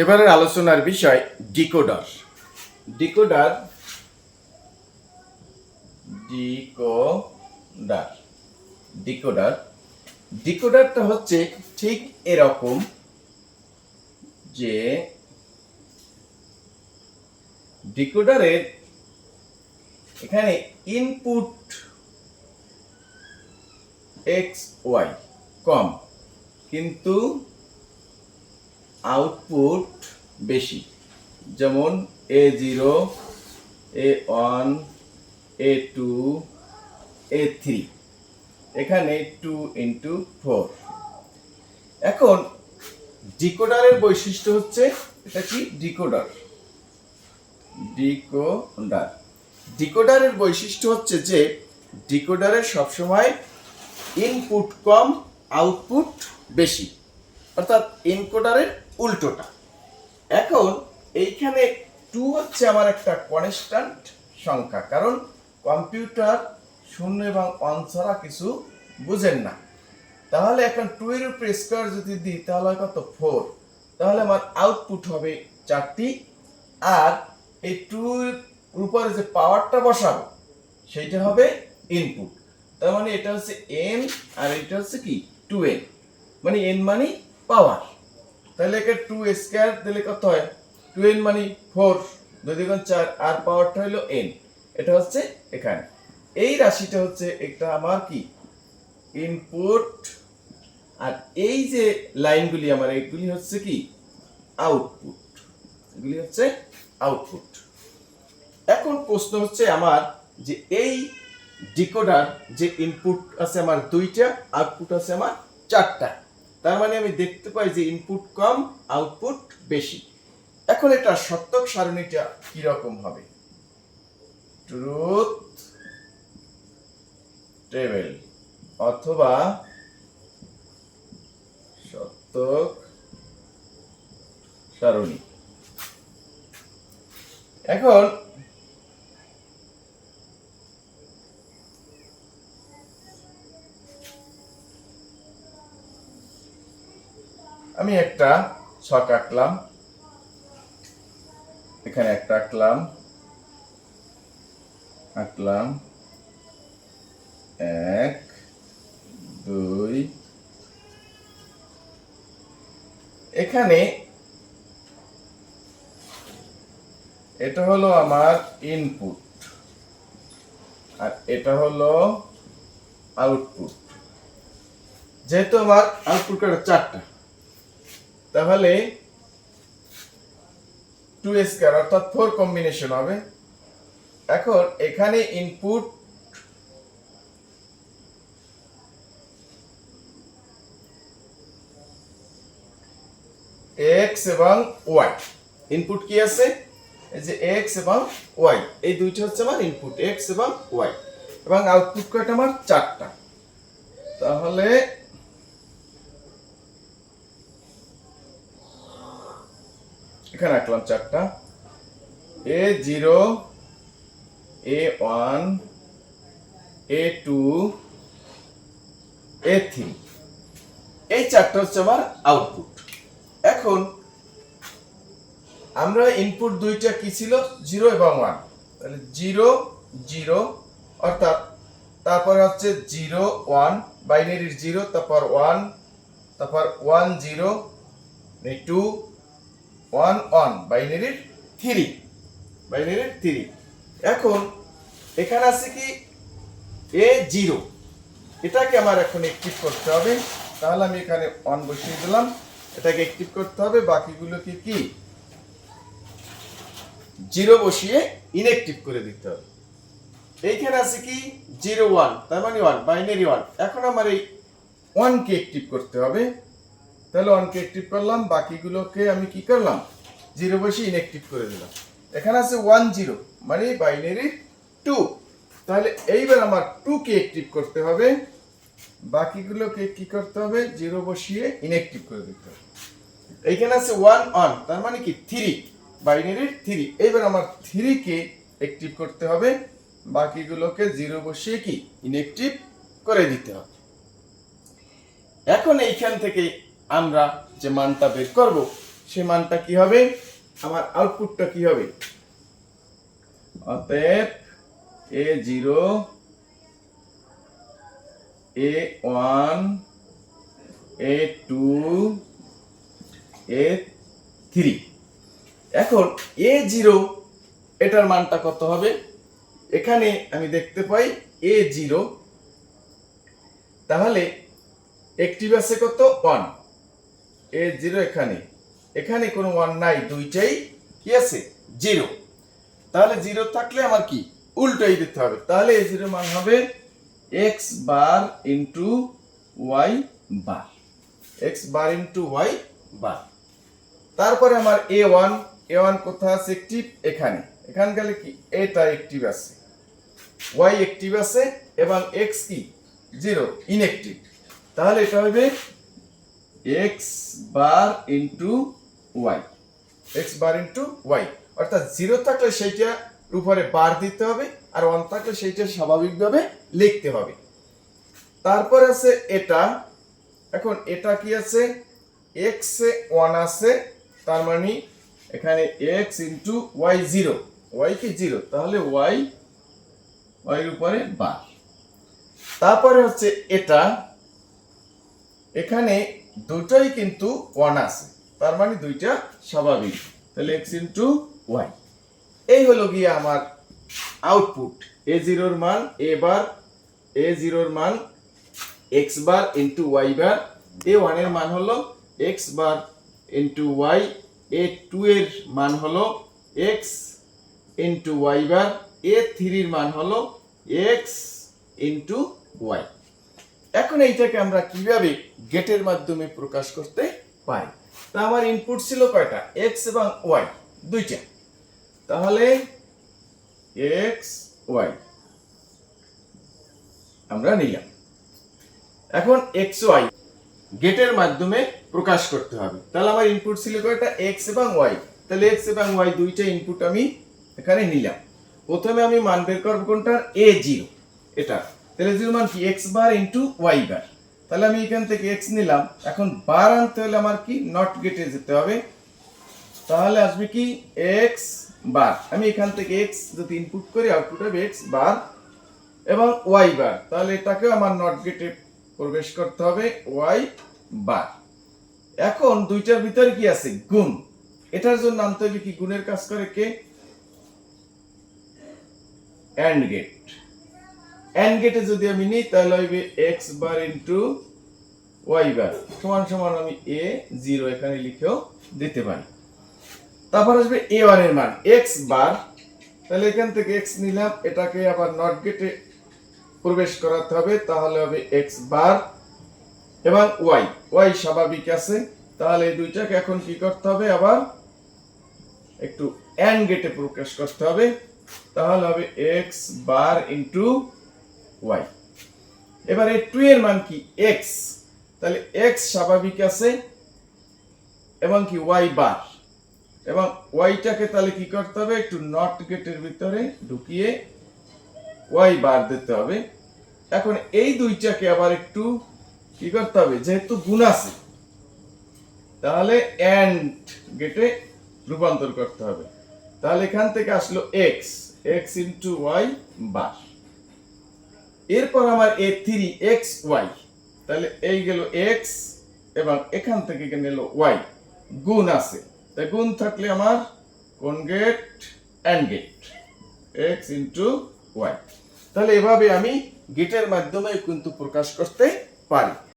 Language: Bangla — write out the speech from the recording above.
এবারের আলোচনার বিষয় ডিকোডার। Decoder decoder decoder. ডিকোডারটা হচ্ছে ঠিক এরকম যে ডিকোডারের এখানে ইনপুট এক্স ওয়াই কম কিন্তু আউটপুট বেশি। যেমন A zero A one A two A three এখানে টু ইন্টু ফোর এখন ডিকোডারের বৈশিষ্ট্য হচ্ছে, এটা কি? ডিকোডার। ডিকোডার। ডিকোডারের বৈশিষ্ট্য হচ্ছে যে, ডিকোডারে সবসময় ইনপুট কম আউটপুট বেশি। অর্থাৎ এনকোডারের উল্টোটা। এখন এইখানে টু হচ্ছে আমার একটা কনস্ট্যান্ট সংখ্যা, কারণ কম্পিউটার শূন্য এবং অন ছাড়া কিছু বুঝেন না। তাহলে এখন টু এর উপরে স্কোয়ার যদি দিই, তাহলে কত? ফোর তাহলে আমার আউটপুট হবে চারটি। আর এই টু উপরে যে পাওয়ারটা বসাবো, সেইটা হবে ইনপুট তার মানে এটা হচ্ছে এন আর এটা হচ্ছে কি? টু এন মানে এন মানে পাওয়ার তাহলে একে টু স্কোয়ার দিলে কত হয়? টু এন মানে ফোর দুই দ্বিগুণ চার, আর পাওয়ারটা হলো এন এটা হচ্ছে এখানে। এই রাশিটা হচ্ছে একটা আমার কি? ইনপুট আর এই যে লাইনগুলি আমার এইগুলি হচ্ছে কি? আউটপুট এগুলি হচ্ছে আউটপুট এখন প্রশ্ন হচ্ছে আমার যে এই ডিকোডার যে ইনপুট আছে আমার দুইটা আউটপুট আছে আমার চারটা। তার মানে আমি দেখতে পাই যে ইনপুট কম আউটপুট বেশি। এখন এটা সত্যক সারণীটা কীরকম হবে? ট্রুথ টেবিল অথবা সত্যক সারণী। এখন আমি একটা, ছক আঁকলাম। এখানে একটা আঁকলাম। আঁকলাম। এক, দুই। এখানে এটা হলো আমার ইনপুট আর এটা হলো আউটপুট যেহেতু আমার আউটপুট কাটা চারটা। তাহলে টু স্কোয়ার অর্থাৎ ফোর কম্বিনেশন হবে। এখন এখানে ইনপুট এক্স এবং ওয়াই ইনপুট কি আছে? যে এক্স এবং ওয়াই এই দুইটা হচ্ছে আমার ইনপুট এক্স এবং ওয়াই এবং আউটপুট কয়টা? আমার চারটা। তাহলে এখানে রাখলাম চারটা। A zero A one A two A three এই চারটা হচ্ছে আমার আউটপুট এখন আমরা ইনপুট দুইটা কি ছিল? জিরো এবং ওয়ান তাহলে জিরো জিরো অর্থাৎ তারপর হচ্ছে জিরো ওয়ান বাইনারির জিরো তারপর ওয়ান তারপর one zero two one one বাইনারির three বাইনারির থ্রি এখন এখানে আছে কি? এ জিরো এটাকে আমার এখন অ্যাক্টিভ করতে হবে। তাহলে আমি এখানে অন বসিয়ে দিলাম। এটাকে অ্যাক্টিভ করতে হবে। বাকিগুলোকে কি জিরো বসিয়ে ইনঅ্যাক্টিভ করে দিতে হবে। এইখানে আছে কি? জিরো ওয়ান তার মানে ওয়ান বাইনারি ওয়ান এখন আমার এই ওয়ানকে অ্যাক্টিভ করতে হবে। তাহলে ওয়ানকে অ্যাক্টিভ করলাম, বাকিগুলোকে আমি কি করলাম? জিরো বসে ইনঅ্যাক্টিভ করে দিলাম। এখানে আছে ওয়ান জিরো মানে বাইনারি টু তাহলে এইবার আমার টুকে অ্যাক্টিভ করতে হবে, বাকিগুলোকে কি করতে হবে? জিরো বসিয়ে ইনঅ্যাক্টিভ করে দিতে হবে। এইখানে আছে ওয়ান অন তার মানে কি? থ্রি বাইনারির থ্রি এইবার আমার থ্রিকে অ্যাক্টিভ করতে হবে, বাকিগুলোকে জিরো বসিয়ে কি? ইনঅ্যাক্টিভ করে দিতে হবে। এখন এইখান থেকে আমরা যে মানটা বের করব সে মানটা কি হবে? আমার আউটপুটটা কি হবে? অতএব A zero A one A two A three এখন এ জিরো এটার মানটা কত হবে? এখানে আমি দেখতে পাই এ জিরো তাহলে একটিভ আছে কত? ওয়ান এ জিরো এখানে। এখানে কোনো ওয়ান নাই, দুইটাই কি আছে? জিরো। তাহলে জিরো থাকলে আমার কি? উল্টোই দিতে হবে। তাহলে এ জিরো মান হবে X bar into Y bar X bar into Y bar তারপরে আমার এ ওয়ান এ ওয়ান কোথায় আছে? একটিভ এখানে। এখানে গেলে কি? এটা একটিভ আছে। ওয়াই একটিভ আছে এবং এক্স কি? জিরো ইনএক্টিভ তাহলে এটা হবে X bar into Y X bar into Y অর্থাৎ জিরো থাকলে সেইটা উপরে বার দিতে হবে আর ওয়ান থাকলে সেইটা স্বাভাবিকভাবে লিখতে হবে। তারপর আছে এটা। এখন এটা কি আছে? এক্স এ ওয়ান আছে, তার মানে এখানে X into Y zero Y কি জিরো তাহলে ওয়াই ওয়াই উপরে বার তারপরে হচ্ছে এটা। এখানে দুটোই কিন্তু ওয়ান আছে। তার মানে দুইটা স্বাভাবিক। তাহলে এক্স ইন্টু ওয়াই এই হলো গিয়ে আমার আউটপুট এ জিরোর মান এ বার এ জিরোর মান X bar into Y bar A ওয়ানের মান হলো X bar into Y A two এর মান হলো X into Y bar A থ্রির মান হলো এক্স ইন্টু ওয়াই এখন এইটাকে আমরা কীভাবে গেটের মাধ্যমে প্রকাশ করতে পারি? তা আমার ইনপুট ছিল কয়টা? এক্স এবং ওয়াই দুইটা। তাহলে এক্স ওয়াই আমরা নিলাম। এখন এক্স ওয়াই গেটের মাধ্যমে প্রকাশ করতে হবে। তাহলে আমার ইনপুট ছিল কয়টা? এক্স এবং ওয়াই তাহলে এক্স এবং ওয়াই দুইটা ইনপুট আমি এখানে নিলাম। প্রথমে আমি মান বের করব কোনটা? এ জিরো এটা। তাহলে জিরো মান কি? X bar into Y bar তাহলে আমি এখান থেকে এক্স নিলাম। এখন বার আনতে হলে আমার কি? নট গেটে যেতে হবে। তাহলে আসবে কি? এক্স বার আমি এখান থেকে এক্স যদি ইনপুট করি আউটপুট হবে এক্স বার এবং ওয়াই বার তাহলে এটাকেও আমার নট গেটে প্রবেশ করতে হবে ওয়াই বার এখন দুইটার ভিতরে কি আছে? গুণ। এটার জন্য আনতে হবে কি? গুণের কাজ করে কে? অ্যান্ড গেট অ্যান্ড গেটে যদি আমি নিই, তাহলে হইবে X bar into Y bar সমান সমান আমি এ জিরো এখানে লিখেও দিতে পারি। তারপর আসবে এ ওয়ানের মান এক্স বার তাহলে এখান থেকে এক্স নিলাম, এটাকে আবার নট গেটে প্রবেশ করাতে হবে, তাহলে হবে এক্স বার এবং ওয়াই ওয়াই স্বাভাবিক আছে, তাহলে এই দুইটাকে এখন কি করতে হবে, আবার একটু অ্যান্ড গেটে প্রকাশ করতে হবে। তাহলে হবে এক্স বার ইন্টু ওয়াই এবারে টু এর মান কি? এক্স তাহলে এক্স স্বাভাবিক আছে এবং কি ওয়াই বার। এবং ওয়াইটাকে তাহলে কি করতে হবে? একটু নট গেটের ভিতরে ঢুকিয়ে ওয়াই বার দিতে হবে। এখন এই দুইটাকে আবার একটু কি করতে হবে? যেহেতু গুণ আছে, তাহলে এন্ড গেটে রূপান্তর করতে হবে। তাহলে এখান থেকে আসলো X X into Y bar. এরপর আমার এ থ্রি এক্স ওয়াই। তাহলে এই গেল এক্স এবং এখান থেকে গেল ওয়াই। গুণ আছে। তাই গুণ থাকলে আমার কোন gate and gate X into Y. তাহলে এভাবে আমি গেটের মাধ্যমে কিন্তু প্রকাশ করতে পারি।